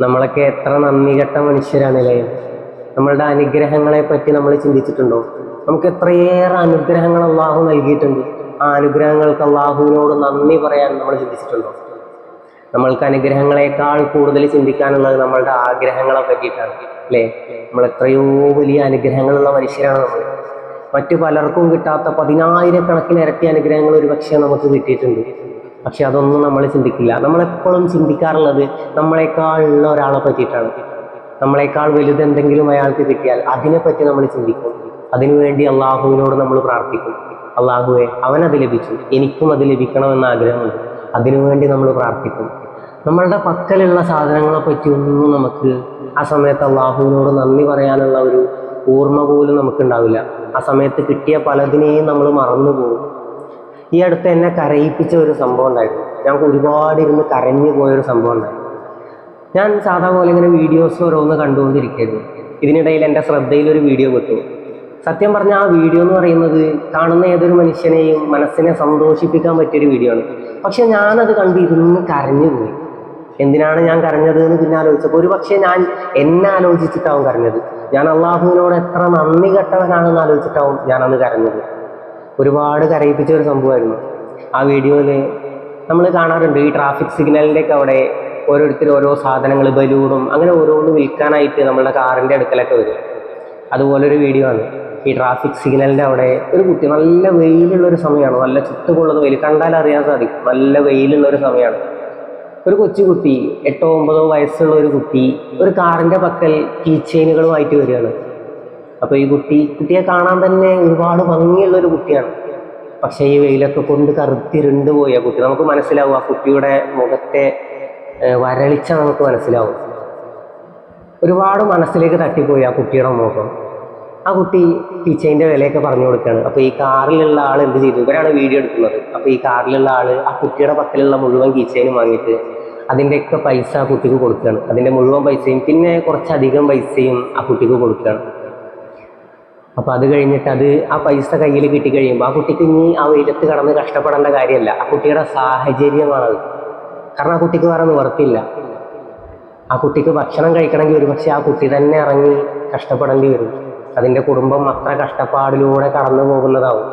നമ്മളൊക്കെ എത്ര നന്ദി കെട്ട മനുഷ്യരാണല്ലേ? നമ്മളുടെ അനുഗ്രഹങ്ങളെ പറ്റി നമ്മൾ ചിന്തിച്ചിട്ടുണ്ടോ? നമുക്ക് എത്രയേറെ അനുഗ്രഹങ്ങൾ അള്ളാഹു നൽകിയിട്ടുണ്ട്. ആ അനുഗ്രഹങ്ങൾക്ക് അള്ളാഹുവിനോട് നന്ദി പറയാൻ നമ്മൾ ചിന്തിച്ചിട്ടുണ്ടോ? നമ്മൾക്ക് അനുഗ്രഹങ്ങളെക്കാൾ കൂടുതൽ ചിന്തിക്കാനുള്ളത് നമ്മളുടെ ആഗ്രഹങ്ങളെ പറ്റിയിട്ടാണ് അല്ലേ? നമ്മൾ എത്രയോ വലിയ അനുഗ്രഹങ്ങളുള്ള മനുഷ്യരാണ് നമ്മൾ. മറ്റു പലർക്കും കിട്ടാത്ത പതിനായിരക്കണക്കിന് ഇരട്ടി അനുഗ്രഹങ്ങൾ ഒരു പക്ഷേ നമുക്ക് കിട്ടിയിട്ടുണ്ട്. പക്ഷെ അതൊന്നും നമ്മൾ ചിന്തിക്കില്ല. നമ്മളെപ്പോഴും ചിന്തിക്കാറുള്ളത് നമ്മളെക്കാൾ ഉള്ള ഒരാളെ പറ്റിയിട്ടാണ്. നമ്മളെക്കാൾ വലുത് എന്തെങ്കിലും അയാൾക്ക് കിട്ടിയാൽ അതിനെപ്പറ്റി നമ്മൾ ചിന്തിക്കും. അതിനുവേണ്ടി അള്ളാഹുവിനോട് നമ്മൾ പ്രാർത്ഥിക്കും. അള്ളാഹുവെ അവനത് ലഭിച്ചു. എനിക്കും അത് ലഭിക്കണമെന്ന് ആഗ്രഹമുണ്ട്. അതിനുവേണ്ടി നമ്മൾ പ്രാർത്ഥിക്കും. നമ്മളുടെ പക്കലുള്ള സാധനങ്ങളെ പറ്റിയൊന്നും നമുക്ക് ആ സമയത്ത് അള്ളാഹുവിനോട് നന്ദി പറയാനുള്ള ഒരു ഓർമ്മ പോലും നമുക്കുണ്ടാവില്ല. ആ സമയത്ത് കിട്ടിയ പലതിനെയും നമ്മൾ മറന്നു പോകും ഈ അടുത്ത് എന്നെ കരയിപ്പിച്ച ഒരു സംഭവം ഉണ്ടായിരുന്നു. ഞങ്ങൾക്ക് ഒരുപാട് ഇരുന്ന് കരഞ്ഞു പോയൊരു സംഭവം ഉണ്ടായിരുന്നു. ഞാൻ സാധാ പോലെ ഇങ്ങനെ വീഡിയോസ് ഓരോന്ന് കണ്ടുകൊണ്ടിരിക്കുകയായിരുന്നു ഇതിനിടയിൽ എന്റെ ശ്രദ്ധയിൽ ഒരു വീഡിയോ കിട്ടും സത്യം പറഞ്ഞാൽ ആ വീഡിയോ എന്ന് പറയുന്നത് കാണുന്ന ഏതൊരു മനുഷ്യനെയും മനസ്സിനെ സന്തോഷിപ്പിക്കാൻ പറ്റിയൊരു വീഡിയോ ആണ്. പക്ഷെ ഞാനത് കണ്ട് ഇരുന്ന് കരഞ്ഞുപോയി എന്തിനാണ് ഞാൻ കരഞ്ഞത് എന്ന് പിന്നെ ആലോചിച്ചപ്പോൾ ഒരു പക്ഷേ ഞാൻ എന്നെ ആലോചിച്ചിട്ടാവും കരഞ്ഞത്. ഞാൻ അള്ളാഹുവിനോട് എത്ര നന്ദി കെട്ടവനാണെന്ന് ആലോചിച്ചിട്ടാവും ഞാനന്ന് കരഞ്ഞത്. ഒരുപാട് കരയിപ്പിച്ച ഒരു സംഭവമായിരുന്നു. ആ വീഡിയോയിൽ നമ്മൾ കാണാറുണ്ട് ഈ ട്രാഫിക് സിഗ്നലിന്റെ ഒക്കെ അവിടെ ഓരോരുത്തർ ഓരോ സാധനങ്ങൾ ബലൂണും അങ്ങനെ ഓരോന്ന് വിൽക്കാനായിട്ട് നമ്മളുടെ കാറിന്റെ അടുക്കലൊക്കെ വരും. അതുപോലൊരു വീഡിയോ ആണ് ഈ ട്രാഫിക് സിഗ്നലിന്റെ അവിടെ ഒരു കുട്ടി നല്ല വെയിലുള്ള ഒരു സമയമാണ്. നല്ല ചുട്ടുകൊള്ളുന്ന വെയിൽ. കണ്ടാൽ അറിയാൻ സാധിക്കും. നല്ല വെയിലുള്ള ഒരു സമയമാണ്. ഒരു കൊച്ചു കുട്ടി എട്ടോ ഒമ്പതോ വയസ്സുള്ള ഒരു കുട്ടി ഒരു കാറിന്റെ പക്കൽ കീ ചെയിനുകളുമായിട്ട് വരികയാണ്. അപ്പോൾ ഈ കുട്ടി കുട്ടിയെ കാണാൻ തന്നെ ഒരുപാട് ഭംഗിയുള്ള ഒരു കുട്ടിയാണ്. പക്ഷെ ഈ വെയിലൊക്കെ കൊണ്ട് കറുത്തിരുണ്ട് പോയി ആ കുട്ടി. നമുക്ക് മനസ്സിലാവും ആ കുട്ടിയുടെ മുഖത്തെ വരളിച്ച നമുക്ക് മനസ്സിലാവും. ഒരുപാട് മനസ്സിലേക്ക് തട്ടിപ്പോയി ആ കുട്ടിയുടെ മുഖം. ആ കുട്ടി ടീച്ചറിന്റെ വിലയൊക്കെ പറഞ്ഞു കൊടുക്കുകയാണ്. അപ്പോൾ ഈ കാറിലുള്ള ആൾ എന്ത് ചെയ്തു? ഇവരാണ് വീഡിയോ എടുക്കുന്നത്. അപ്പോൾ ഈ കാറിലുള്ള ആൾ ആ കുട്ടിയുടെ പക്കലുള്ള മുഴുവൻ കീച്ചേനും വാങ്ങിയിട്ട് അതിന്റെയൊക്കെ പൈസ ആ കുട്ടിക്ക് കൊടുക്കുകയാണ്. അതിന്റെ മുഴുവൻ പൈസയും പിന്നെ കുറച്ചധികം പൈസയും ആ കുട്ടിക്ക് കൊടുക്കുകയാണ്. അപ്പോൾ അത് കഴിഞ്ഞിട്ട് അത് ആ പൈസ കയ്യിൽ കിട്ടിക്കഴിയുമ്പോൾ ആ കുട്ടിക്ക് ഇനി ആ വെയിലത്ത് കടന്ന് കഷ്ടപ്പെടേണ്ട കാര്യമല്ല ആ കുട്ടിയുടെ സാഹചര്യമാണത്. കാരണം ആ കുട്ടിക്ക് വേറെ നിവർത്തില്ല ആ കുട്ടിക്ക് ഭക്ഷണം കഴിക്കണമെങ്കിൽ ഒരു പക്ഷേ ആ കുട്ടി തന്നെ ഇറങ്ങി കഷ്ടപ്പെടേണ്ടി വരും. അതിന്റെ കുടുംബം അത്ര കഷ്ടപ്പാടിലൂടെ കടന്നു പോകുന്നതാവും.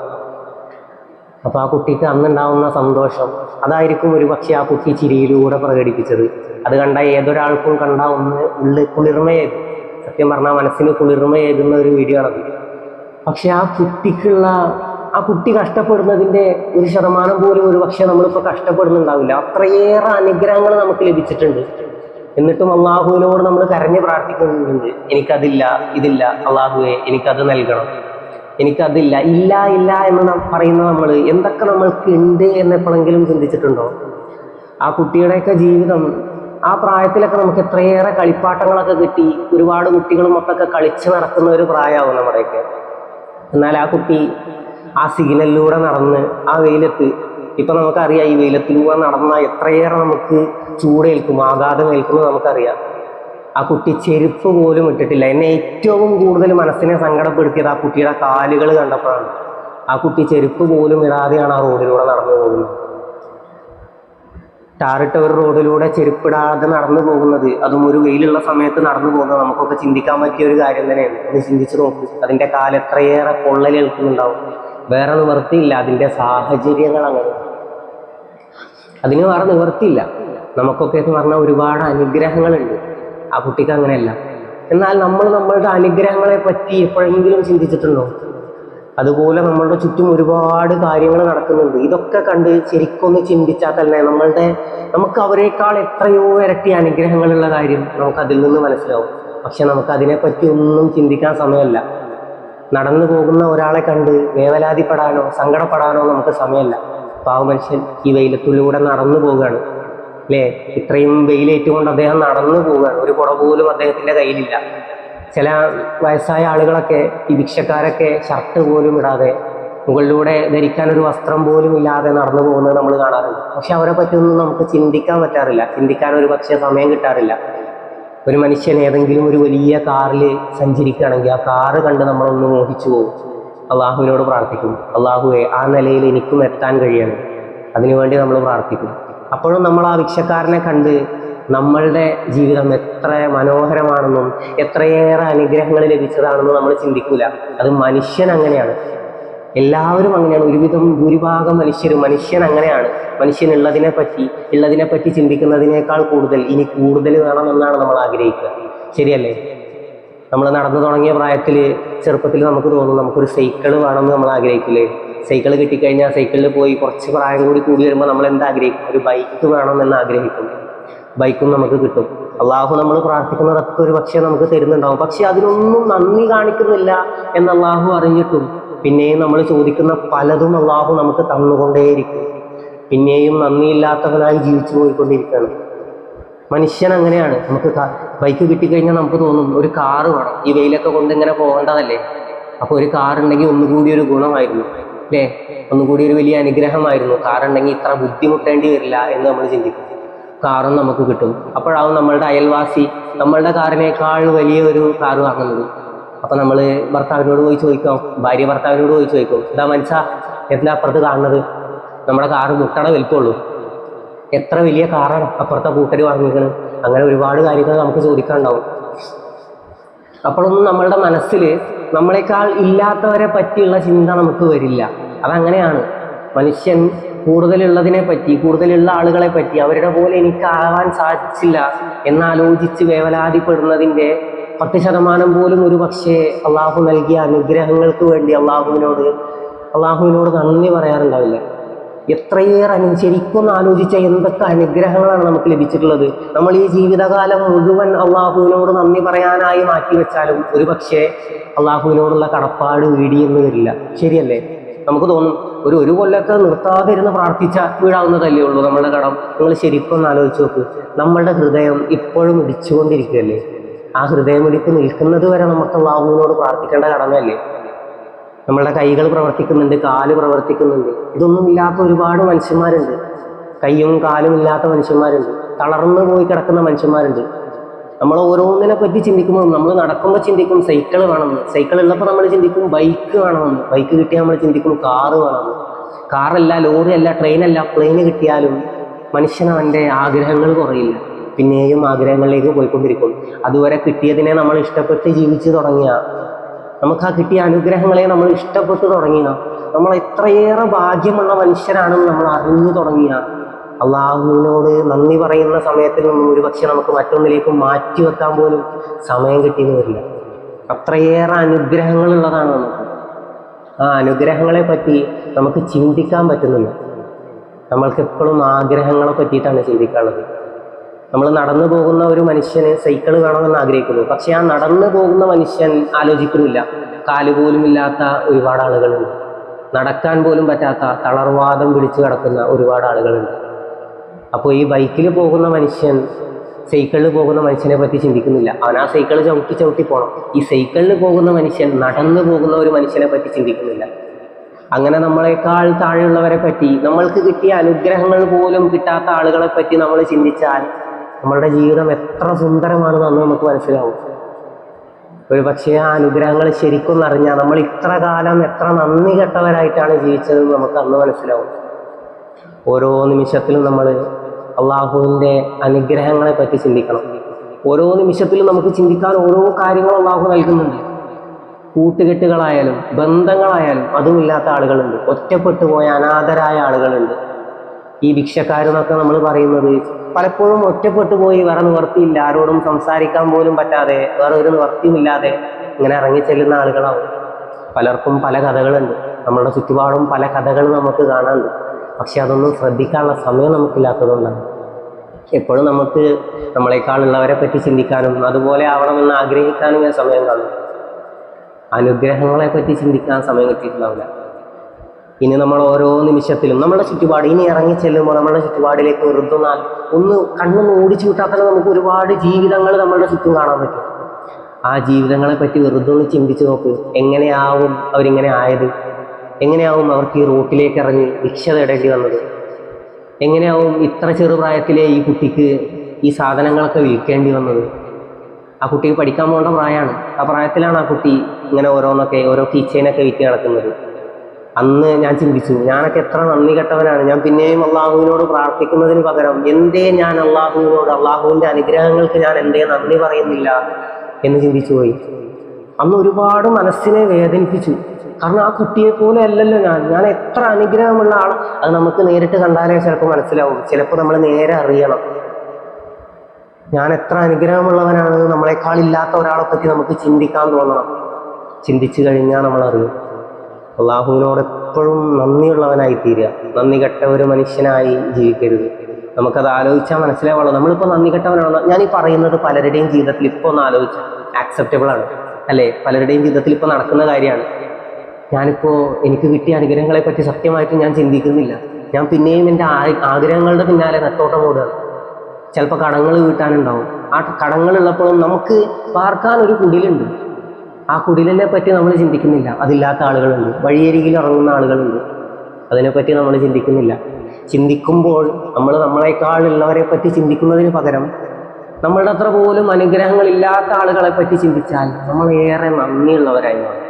അപ്പോൾ ആ കുട്ടിക്ക് അന്നുണ്ടാവുന്ന സന്തോഷം അതായിരിക്കും ഒരു പക്ഷേ ആ കുട്ടി ചിരിയിലൂടെ പ്രകടിപ്പിച്ചത്. അത് കണ്ട ഏതൊരാൾക്കും കണ്ട ഒന്ന് ഉള്ളിൽ കുളിർമയേകും. സത്യം പറഞ്ഞാൽ മനസ്സിന് കുളിർമയേകുന്ന ഒരു വീഡിയോ ആണത് പക്ഷെ ആ കുട്ടിക്കുള്ള ആ കുട്ടി കഷ്ടപ്പെടുന്നതിന്റെ ഒരു ശതമാനം പോലും ഒരു പക്ഷെ നമ്മളിപ്പോൾ കഷ്ടപ്പെടുന്നുണ്ടാവില്ല. അത്രയേറെ അനുഗ്രഹങ്ങൾ നമുക്ക് ലഭിച്ചിട്ടുണ്ട്. എന്നിട്ടും അള്ളാഹുവിനോട് നമ്മൾ കരഞ്ഞു പ്രാർത്ഥിക്കുന്നുണ്ട്. എനിക്കതില്ല ഇതില്ല. അള്ളാഹുവെ എനിക്കത് നൽകണം. എനിക്കതില്ല ഇല്ല ഇല്ല എന്ന് പറയുന്ന നമ്മൾ എന്തൊക്കെ നമ്മൾക്ക് ഉണ്ട് എന്ന് എപ്പോഴെങ്കിലും ചിന്തിച്ചിട്ടുണ്ടോ? ആ കുട്ടിയുടെയൊക്കെ ജീവിതം ആ പ്രായത്തിലൊക്കെ നമുക്ക് എത്രയേറെ കളിപ്പാട്ടങ്ങളൊക്കെ കിട്ടി. ഒരുപാട് കുട്ടികളും മൊത്തമൊക്കെ കളിച്ച് നടക്കുന്ന ഒരു പ്രായമാവും നമ്മുടെയൊക്കെ. എന്നാൽ ആ കുട്ടി ആ സിഗ്നലിലൂടെ നടന്ന് ആ വെയിലത്ത് ഇപ്പൊ നമുക്കറിയാം ഈ വെയിലത്തിലൂടെ നടന്നാൽ എത്രയേറെ നമുക്ക് ചൂടേൽക്കും ആഘാതം ഏൽക്കുമെന്ന് നമുക്കറിയാം. ആ കുട്ടി ചെരുപ്പ് പോലും ഇട്ടിട്ടില്ല. എന്നെ ഏറ്റവും കൂടുതൽ മനസ്സിനെ സങ്കടപ്പെടുത്തിയത് ആ കുട്ടിയുടെ കാലുകൾ കണ്ടപ്പോഴാണ്. ആ കുട്ടി ചെരുപ്പ് പോലും ഇടാതെയാണ് ആ റോഡിലൂടെ നടന്നു പോകുന്നത്. ടാറിട്ട ഒരു റോഡിലൂടെ ചെരുപ്പിടാതെ നടന്നു പോകുന്നത്. അതും ഒരു വെയിലുള്ള സമയത്ത് നടന്നു പോകുന്നത്. നമുക്കൊക്കെ ചിന്തിക്കാൻ പറ്റിയ ഒരു കാര്യം തന്നെയാണ്. ഒന്ന് ചിന്തിച്ചു നോക്കും. അതിന്റെ കാൽ എത്രയേറെ പൊള്ളലേൽക്കുന്നുണ്ടാവും. വേറെ നിവർത്തിയില്ല അതിന്റെ സാഹചര്യങ്ങൾ അങ്ങനെ. അതിന് വേറെ നിവർത്തിയില്ല നമുക്കൊക്കെ എന്ന് പറഞ്ഞാൽ ഒരുപാട് അനുഗ്രഹങ്ങളുണ്ട്. ആ കുട്ടിക്ക് അങ്ങനെയല്ല. എന്നാൽ നമ്മൾ നമ്മളുടെ അനുഗ്രഹങ്ങളെ പറ്റി എപ്പോഴെങ്കിലും ചിന്തിച്ചിട്ടുണ്ടോ? അതുപോലെ നമ്മളുടെ ചുറ്റും ഒരുപാട് കാര്യങ്ങൾ നടക്കുന്നുണ്ട്. ഇതൊക്കെ കണ്ട് ശരിക്കൊന്ന് ചിന്തിച്ചാൽ തന്നെ നമ്മളുടെ നമുക്ക് അവരെക്കാൾ എത്രയോ ഇരട്ടി അനുഗ്രഹങ്ങളുള്ള കാര്യം നമുക്ക് അതിൽ നിന്ന് മനസ്സിലാവും. പക്ഷെ നമുക്ക് അതിനെപ്പറ്റി ഒന്നും ചിന്തിക്കാൻ സമയമല്ല. നടന്നു പോകുന്ന ഒരാളെ കണ്ട് വേവലാതിപ്പെടാനോ സങ്കടപ്പെടാനോ നമുക്ക് സമയമല്ല. പാവ മനുഷ്യൻ ഈ വെയിലത്തിലൂടെ നടന്നു പോവുകയാണ്. അല്ലേ? ഇത്രയും വെയിലേറ്റുകൊണ്ട് അദ്ദേഹം നടന്നു പോവുകയാണ്. ഒരു കുട പോലും അദ്ദേഹത്തിന്റെ കയ്യിലില്ല. ചില വയസ്സായ ആളുകളൊക്കെ ഈ ഭിക്ഷക്കാരൊക്കെ ഷർട്ട് പോലും ഇടാതെ മുകളിലൂടെ ധരിക്കാൻ ഒരു വസ്ത്രം പോലും ഇല്ലാതെ നടന്നു പോകുന്നത് നമ്മൾ കാണാറുണ്ട്. പക്ഷെ അവരെ പറ്റിയൊന്നും നമുക്ക് ചിന്തിക്കാൻ പറ്റാറില്ല. ചിന്തിക്കാൻ ഒരു പക്ഷേ സമയം കിട്ടാറില്ല. ഒരു മനുഷ്യൻ ഏതെങ്കിലും ഒരു വലിയ കാറിൽ സഞ്ചരിക്കുകയാണെങ്കിൽ ആ കാറ് കണ്ട് നമ്മളൊന്ന് മോഹിച്ചു പോകും. അള്ളാഹുവിനോട് പ്രാർത്ഥിക്കും. അള്ളാഹുവെ ആ നിലയിൽ എനിക്കും എത്താൻ കഴിയണം. അതിനുവേണ്ടി നമ്മൾ പ്രാർത്ഥിക്കും. അപ്പോഴും നമ്മൾ ആ ഭിക്ഷക്കാരനെ കണ്ട് നമ്മളുടെ ജീവിതം എത്ര മനോഹരമാണെന്നും എത്രയേറെ അനുഗ്രഹങ്ങൾ ലഭിച്ചതാണെന്നും നമ്മൾ ചിന്തിക്കില്ല അത് മനുഷ്യൻ അങ്ങനെയാണ്. എല്ലാവരും അങ്ങനെയാണ്. ഒരുവിധം ഭൂരിഭാഗം മനുഷ്യരും മനുഷ്യൻ അങ്ങനെയാണ്. മനുഷ്യൻ ഉള്ളതിനെ പറ്റി ഉള്ളതിനെ പറ്റി ചിന്തിക്കുന്നതിനേക്കാൾ കൂടുതൽ ഇനി കൂടുതൽ വേണമെന്നാണ് നമ്മൾ ആഗ്രഹിക്കുക. ശരിയല്ലേ? നമ്മൾ നടന്നു തുടങ്ങിയ പ്രായത്തിൽ ചെറുപ്പത്തിൽ നമുക്ക് തോന്നും നമുക്കൊരു സൈക്കിൾ വേണമെന്ന് നമ്മൾ ആഗ്രഹിക്കില്ലേ സൈക്കിൾ കിട്ടിക്കഴിഞ്ഞാൽ സൈക്കിളിൽ പോയി കുറച്ച് പ്രായം കൂടി കൂടി വരുമ്പോൾ നമ്മൾ എന്താഗ്രഹിക്കും? ഒരു ബൈക്ക് വേണമെന്ന് ആഗ്രഹിക്കും. ബൈക്കും നമുക്ക് കിട്ടും. അള്ളാഹു നമ്മൾ പ്രാർത്ഥിക്കുന്നതൊക്കെ ഒരു പക്ഷേ നമുക്ക് തരുന്നുണ്ടാവും. പക്ഷെ അതിനൊന്നും നന്ദി കാണിക്കുന്നില്ല എന്ന് അള്ളാഹു അറിഞ്ഞിട്ടും പിന്നെയും നമ്മൾ ചോദിക്കുന്ന പലതും അള്ളാഹു നമുക്ക് തന്നുകൊണ്ടേയിരിക്കും. പിന്നെയും നന്ദിയില്ലാത്തവനായി ജീവിച്ചു പോയിക്കൊണ്ടിരിക്കുകയാണ്. മനുഷ്യൻ അങ്ങനെയാണ്. നമുക്ക് ബൈക്ക് കിട്ടിക്കഴിഞ്ഞാൽ നമുക്ക് തോന്നും ഒരു കാറ് വേണം. ഈ വെയിലൊക്കെ കൊണ്ട് ഇങ്ങനെ പോകേണ്ടതല്ലേ? അപ്പോൾ ഒരു കാറുണ്ടെങ്കിൽ ഒന്നുകൂടി ഒരു ഗുണമായിരുന്നു അല്ലേ? ഒന്നുകൂടി ഒരു വലിയ അനുഗ്രഹമായിരുന്നു. കാറുണ്ടെങ്കിൽ ഇത്ര ബുദ്ധിമുട്ടേണ്ടി വരില്ല എന്ന് നമ്മൾ ചിന്തിക്കും. കാറും നമുക്ക് കിട്ടും. അപ്പോഴാവും നമ്മളുടെ അയൽവാസി നമ്മളുടെ കാറിനേക്കാൾ വലിയ ഒരു കാറ് വാങ്ങുന്നത്. അപ്പൊ നമ്മൾ ഭർത്താവിനോട് പോയി ചോദിക്കാം. ഭാര്യ ഭർത്താവിനോട് പോയി ചോദിക്കും. ഇതാ മനസ്സാ എന്താ അപ്പുറത്ത് കാണുന്നത്? നമ്മുടെ കാറ് മുട്ടട വലിപ്പമുള്ളൂ. എത്ര വലിയ കാറാണ് അപ്പുറത്തെ കൂട്ടർ വാങ്ങിക്കുന്നത് അങ്ങനെ ഒരുപാട് കാര്യങ്ങൾ നമുക്ക് ചോദിക്കാനുണ്ടാവും. അപ്പോഴൊന്നും നമ്മളുടെ മനസ്സിൽ നമ്മളെക്കാൾ ഇല്ലാത്തവരെ പറ്റിയുള്ള ചിന്ത നമുക്ക് വരില്ല. അതങ്ങനെയാണ്. മനുഷ്യൻ കൂടുതലുള്ളതിനെ പറ്റി കൂടുതലുള്ള ആളുകളെ പറ്റി അവരുടെ പോലെ എനിക്കാവാൻ സാധിച്ചില്ല എന്നാലോചിച്ച് വേവലാതിപ്പെടുന്നതിന്റെ പത്ത് ശതമാനം പോലും ഒരു പക്ഷേ അള്ളാഹു നൽകിയ അനുഗ്രഹങ്ങൾക്ക് വേണ്ടി അള്ളാഹുവിനോട് അള്ളാഹുവിനോട് നന്ദി പറയാറുണ്ടാവില്ല. എത്രയേറെ ശരിക്കും ആലോചിച്ച എന്തൊക്കെ അനുഗ്രഹങ്ങളാണ് നമുക്ക് ലഭിച്ചിട്ടുള്ളത്. നമ്മൾ ഈ ജീവിതകാലം മുഴുവൻ അള്ളാഹുവിനോട് നന്ദി പറയാനായി മാറ്റിവെച്ചാലും ഒരു പക്ഷേ അള്ളാഹുവിനോടുള്ള കടപ്പാട് വീടിയെന്ന് വരില്ല. ശരിയല്ലേ? നമുക്ക് തോന്നും ഒരു ഒരു കൊല്ലമൊക്കെ നിർത്താതെ ഇരുന്ന് പ്രാർത്ഥിച്ച വീഴാവുന്നതല്ലേ ഉള്ളൂ നമ്മളുടെ കടം. നിങ്ങൾ ശരിക്കും ഒന്ന് ആലോചിച്ച് നോക്കൂ. നമ്മളുടെ ഹൃദയം ഇപ്പോഴും ഇടിച്ചുകൊണ്ടിരിക്കുകയല്ലേ? ആ ഹൃദയം ഹൃദയമിടിപ്പ് നിൽക്കുന്നത് വരെ നമുക്ക് അള്ളാഹുവിനോട് പ്രാർത്ഥിക്കേണ്ട കടമയല്ലേ? നമ്മളുടെ കൈകൾ പ്രവർത്തിക്കുന്നുണ്ട് കാൽ പ്രവർത്തിക്കുന്നുണ്ട്. ഇതൊന്നും ഇല്ലാത്ത ഒരുപാട് മനുഷ്യന്മാരുണ്ട്. കൈയും കാലും ഇല്ലാത്ത മനുഷ്യന്മാരുണ്ട്. തളർന്നു പോയി കിടക്കുന്ന മനുഷ്യന്മാരുണ്ട്. നമ്മൾ ഓരോന്നിനെ പറ്റി ചിന്തിക്കുമ്പോൾ നമ്മൾ നടക്കുമ്പോൾ ചിന്തിക്കും സൈക്കിൾ വേണമെന്ന് സൈക്കിൾ ഉള്ളപ്പോൾ നമ്മൾ ചിന്തിക്കും ബൈക്ക് വേണമെന്ന് ബൈക്ക് കിട്ടിയാൽ നമ്മൾ ചിന്തിക്കും കാറ് വേണമെന്ന് കാറല്ല ലോറിയല്ല ട്രെയിനല്ല പ്ലെയിൻ കിട്ടിയാലും മനുഷ്യൻ അവന്റെ ആഗ്രഹങ്ങൾ കുറയില്ല. പിന്നെയും ആഗ്രഹങ്ങളിലേക്ക് പോയിക്കൊണ്ടിരിക്കും. അതുവരെ കിട്ടിയതിനെ നമ്മൾ ഇഷ്ടപ്പെട്ട് ജീവിച്ചു തുടങ്ങിയ നമുക്ക് ആ കിട്ടിയ അനുഗ്രഹങ്ങളെ നമ്മൾ ഇഷ്ടപ്പെട്ട് തുടങ്ങിയ നമ്മൾ എത്രയേറെ ഭാഗ്യമുള്ള മനുഷ്യരാണെന്ന് നമ്മൾ അറിഞ്ഞു തുടങ്ങിയ അള്ളാഹുവിനോട് നന്ദി പറയുന്ന സമയത്തിൽ നിന്നും ഒരുപക്ഷെ നമുക്ക് മറ്റൊന്നിലേക്ക് മാറ്റി വെക്കാൻ പോലും സമയം കിട്ടിയെന്ന് വരില്ല. അത്രയേറെ അനുഗ്രഹങ്ങളുള്ളതാണ് നമുക്ക്. ആ അനുഗ്രഹങ്ങളെ പറ്റി നമുക്ക് ചിന്തിക്കാൻ പറ്റുന്നില്ല. നമ്മൾക്ക് എപ്പോഴും ആഗ്രഹങ്ങളെ പറ്റിയിട്ടാണ് ചിന്തിക്കാനുള്ളത്. നമ്മൾ നടന്നു പോകുന്ന ഒരു മനുഷ്യന് സൈക്കിൾ വേണമെന്ന് ആഗ്രഹിക്കുന്നു. പക്ഷെ ആ നടന്നു പോകുന്ന മനുഷ്യൻ ആലോചിക്കുന്നില്ല. കാൽ പോലും ഇല്ലാത്ത ഒരുപാട് ആളുകളുണ്ട്. നടക്കാൻ പോലും പറ്റാത്ത തളർവാദം പിടിച്ചു കിടക്കുന്ന ഒരുപാട് ആളുകളുണ്ട്. അപ്പോൾ ഈ ബൈക്കിൽ പോകുന്ന മനുഷ്യൻ സൈക്കിളിൽ പോകുന്ന മനുഷ്യനെ പറ്റി ചിന്തിക്കുന്നില്ല. അവൻ ആ സൈക്കിൾ ചവിട്ടി ചവിട്ടി പോകണം ഈ സൈക്കിളിൽ പോകുന്ന മനുഷ്യൻ നടന്നു പോകുന്ന ഒരു മനുഷ്യനെ പറ്റി ചിന്തിക്കുന്നില്ല. അങ്ങനെ നമ്മളെക്കാൾ താഴെയുള്ളവരെ പറ്റി നമ്മൾക്ക് കിട്ടിയ അനുഗ്രഹങ്ങൾ പോലും കിട്ടാത്ത ആളുകളെ പറ്റി നമ്മൾ ചിന്തിച്ചാൽ നമ്മളുടെ ജീവിതം എത്ര സുന്ദരമാണെന്ന് നമുക്ക് മനസ്സിലാവും. ഒരു പക്ഷേ ആ അനുഗ്രഹങ്ങൾ ശരിക്കും അറിഞ്ഞാൽ നമ്മൾ ഇത്ര കാലം എത്ര നന്ദി കെട്ടവരായിട്ടാണ് ജീവിച്ചതെന്ന് നമുക്ക് അന്ന് മനസ്സിലാവും. ഓരോ നിമിഷത്തിലും നമ്മൾ അള്ളാഹുവിന്റെ അനുഗ്രഹങ്ങളെ പറ്റി ചിന്തിക്കണം. ഓരോ നിമിഷത്തിലും നമുക്ക് ചിന്തിക്കാൻ ഓരോ കാര്യങ്ങൾ അള്ളാഹു നൽകുന്നുണ്ട്. കൂട്ടുകെട്ടുകളായാലും ബന്ധങ്ങളായാലും അതുമില്ലാത്ത ആളുകളുണ്ട്. ഒറ്റപ്പെട്ടു പോയ അനാഥരായ ആളുകളുണ്ട്. ഈ ഭിക്ഷക്കാരെന്നൊക്കെ നമ്മൾ പറയുന്നത് പലപ്പോഴും ഒറ്റപ്പെട്ടു പോയി വേറെ നിവർത്തിയില്ല. ആരോടും സംസാരിക്കാൻ പോലും പറ്റാതെ വേറെ ഒരു നിവർത്തിയുമില്ലാതെ ഇങ്ങനെ ഇറങ്ങി ചെല്ലുന്ന ആളുകളാവും. പലർക്കും പല കഥകളുണ്ട്. നമ്മളുടെ ചുറ്റുപാടും പല കഥകൾ നമുക്ക് കാണാനുണ്ട്. പക്ഷെ അതൊന്നും ശ്രദ്ധിക്കാനുള്ള സമയം നമുക്കില്ലാത്തതുകൊണ്ടാണ്. എപ്പോഴും നമുക്ക് നമ്മളെക്കാളുള്ളവരെ പറ്റി ചിന്തിക്കാനും അതുപോലെ ആവണമെന്ന് ആഗ്രഹിക്കാനും ഞാൻ സമയം കാണും. അനുഗ്രഹങ്ങളെ പറ്റി ചിന്തിക്കാൻ സമയം കിട്ടിയിട്ടുണ്ടാവില്ല. ഇനി നമ്മൾ ഓരോ നിമിഷത്തിലും നമ്മുടെ ചുറ്റുപാട് ഇനി ഇറങ്ങി ചെല്ലുമ്പോൾ നമ്മുടെ ചുറ്റുപാടിലേക്ക് വെറുതെന്നാൽ ഒന്ന് കണ്ണൊന്ന് ഓടിച്ചു വിട്ടാൽ തന്നെ നമുക്ക് ഒരുപാട് ജീവിതങ്ങൾ നമ്മളുടെ ചുറ്റും കാണാൻ പറ്റും. ആ ജീവിതങ്ങളെ പറ്റി വെറുതെ ഒന്ന് ചിന്തിച്ച് നോക്ക് എങ്ങനെയാവും അവരിങ്ങനെ ആയത്? എങ്ങനെയാവും അവർക്ക് ഈ റോട്ടിലേക്ക് ഇറങ്ങി ഭിക്ഷ തേടേണ്ടി വന്നത്? എങ്ങനെയാവും ഇത്ര ചെറുപ്രായത്തിലെ ഈ കുട്ടിക്ക് ഈ സാധനങ്ങളൊക്കെ വിൽക്കേണ്ടി വന്നത്? ആ കുട്ടിക്ക് പഠിക്കാൻ പോകേണ്ട പ്രായമാണ്. ആ പ്രായത്തിലാണ് ആ കുട്ടി ഇങ്ങനെ ഓരോന്നൊക്കെ ഓരോ കീച്ചേനൊക്കെ വിറ്റ് നടക്കുന്നത്. അന്ന് ഞാൻ ചിന്തിച്ചു ഞാനൊക്കെ എത്ര നന്ദി കെട്ടവനാണ്. ഞാൻ പിന്നെയും അള്ളാഹുവിനോട് പ്രാർത്ഥിക്കുന്നതിന് പകരം എന്തേ ഞാൻ അള്ളാഹുവിനോട് അള്ളാഹുവിന്റെ അനുഗ്രഹങ്ങൾക്ക് ഞാൻ എന്തേ നന്ദി പറയുന്നില്ല എന്ന് ചിന്തിച്ചു പോയി അന്ന് ഒരുപാട് മനസ്സിനെ വേദനിപ്പിച്ചു. കാരണം ആ കുട്ടിയെ പോലെ അല്ലല്ലോ ഞാൻ. ഞാൻ എത്ര അനുഗ്രഹമുള്ള ആൾ അത് നമുക്ക് നേരിട്ട് കണ്ടാലേ ചിലപ്പോൾ മനസ്സിലാവും. ചിലപ്പോൾ നമ്മൾ നേരെ അറിയണം. ഞാൻ എത്ര അനുഗ്രഹമുള്ളവനാണ് നമ്മളെക്കാൾ ഇല്ലാത്ത ഒരാളെ പറ്റി നമുക്ക് ചിന്തിക്കാൻ തോന്നണം. ചിന്തിച്ചു കഴിഞ്ഞാൽ നമ്മൾ അറിയും. അള്ളാഹുവിനോട് എപ്പോഴും നന്ദിയുള്ളവനായി തീരുക നന്ദി കെട്ട ഒരു മനുഷ്യനായി ജീവിക്കരുത്. നമുക്കത് ആലോചിച്ചാൽ മനസ്സിലാവുള്ളൂ. നമ്മളിപ്പോൾ നന്ദി കെട്ടവനാണ് ഞാൻ ഈ പറയുന്നത് പലരുടെയും ജീവിതത്തിൽ ഇപ്പോൾ ഒന്ന് ആലോചിച്ചാൽ ആക്സെപ്റ്റബിൾ ആണ്. അല്ലേ? പലരുടെയും ജീവിതത്തിൽ ഇപ്പോൾ നടക്കുന്ന കാര്യമാണ്. ഞാനിപ്പോൾ എനിക്ക് കിട്ടിയ അനുഗ്രഹങ്ങളെ പറ്റി സത്യമായിട്ട് ഞാൻ ചിന്തിക്കുന്നില്ല. ഞാൻ പിന്നെയും എന്റെ ആഗ്രഹങ്ങളുടെ പിന്നാലെ നെത്തോട്ടം ഓടുകയാണ് ചിലപ്പോൾ കടങ്ങൾ വീട്ടാനുണ്ടാവും. ആ കടങ്ങളുള്ളപ്പോഴും നമുക്ക് പാർക്കാൻ ഒരു കുടിലുണ്ട്. ആ കുടിലിനെ പറ്റി നമ്മൾ ചിന്തിക്കുന്നില്ല. അതില്ലാത്ത ആളുകളുണ്ട്. വഴിയരികിൽ ഇറങ്ങുന്ന ആളുകളുണ്ട്. അതിനെപ്പറ്റി നമ്മൾ ചിന്തിക്കുന്നില്ല. ചിന്തിക്കുമ്പോൾ നമ്മൾ നമ്മളെക്കാൾ ഉള്ളവരെ പറ്റി ചിന്തിക്കുന്നതിന് പകരം നമ്മളുടെ അത്ര പോലും അനുഗ്രഹങ്ങളില്ലാത്ത ആളുകളെ പറ്റി ചിന്തിച്ചാൽ നമ്മൾ ഏറെ നന്ദിയുള്ളവരായി മാറും.